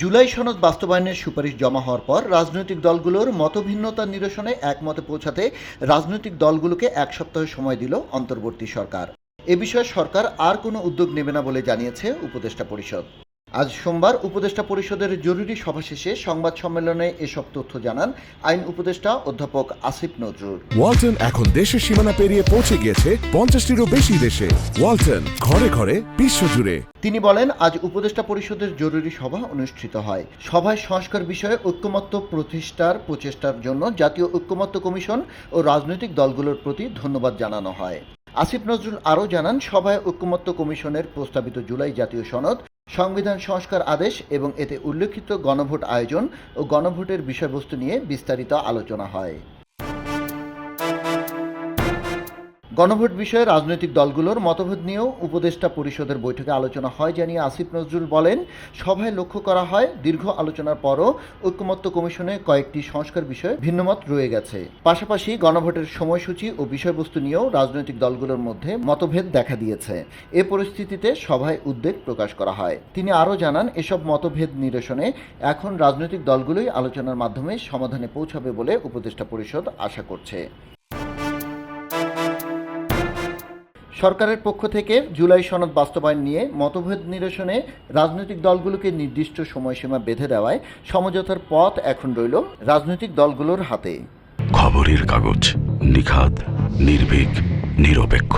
জুলাই সনদ বাস্তবায়নের সুপারিশ জমা হওয়ার পর রাজনৈতিক দলগুলোর মতভিন্নতা নিরসনে একমতে পৌঁছাতে রাজনৈতিক দলগুলোকে এক সপ্তাহ সময় দিল অন্তর্বর্তী সরকার। এ বিষয়ে সরকার আর কোনো উদ্যোগ নেবে না বলে জানিয়েছে উপদেষ্টা পরিষদ। আজ সোমবার উপদেষ্টা পরিষদের জরুরি সভা শেষে সংবাদ সম্মেলনে এসব তথ্য জানান আইন উপদেষ্টা অধ্যাপক আসিফ নজরুল। ওয়ালটন এখন দেশের সীমানা পেরিয়ে পৌঁছে গিয়েছে পঞ্চাশটিরও বেশি দেশে। ওয়ালটন ঘরে ঘরে বিশ্বজুড়ে তিনি বলেন আজ উপদেষ্টা পরিষদের জরুরি সভা অনুষ্ঠিত হয়। সভায় সংস্কার বিষয়ে ঐক্যমত্য প্রতিষ্ঠার প্রচেষ্টার জন্য জাতীয় ঐক্যমত্য কমিশন ও রাজনৈতিক দলগুলোর প্রতি ধন্যবাদ জানানো হয়। আসিফ নজরুল আরও জানান সভায় ঐক্যমত্য কমিশনের প্রস্তাবিত জুলাই জাতীয় সনদ সংবিধান সংস্কার আদেশ এবং এতে উল্লেখিত গণভোট আয়োজন ও গণভোটের বিষয়বস্তু নিয়ে বিস্তারিত আলোচনা হয়। গণভোট বিষয়ে রাজনৈতিক দলগুলোর মতভেদ নিয়েও উপদেষ্টা পরিষদের বৈঠকে আলোচনা হয় জানিয়ে আসিফ নজরুল বলেন, সভায় লক্ষ্য করা হয় দীর্ঘ আলোচনার পরও ঐক্যমত্য কমিশনে কয়েকটি সংস্কার বিষয়ে ভিন্নমত রয়ে গেছে। পাশাপাশি গণভোটের সময়সূচি ও বিষয়বস্তু নিয়েও রাজনৈতিক দলগুলোর মধ্যে মতভেদ দেখা দিয়েছে। এ পরিস্থিতিতে সভায় উদ্বেগ প্রকাশ করা হয়। তিনি আরও জানান, এসব মতভেদ নিরসনে এখন রাজনৈতিক দলগুলোই আলোচনার মাধ্যমে সমাধানে পৌঁছাবে বলে উপদেষ্টা পরিষদ আশা করছে। সরকারের পক্ষ থেকে জুলাই সনদ বাস্তবায়ন নিয়ে মতভেদ নিরসনে রাজনৈতিক দলগুলোকে নির্দিষ্ট সময়সীমা বেঁধে দেওয়ায় সমঝোতার পথ এখন রইল রাজনৈতিক দলগুলোর হাতে। খবরের কাগজ নিখাত নির্ভীক, নিরপেক্ষ।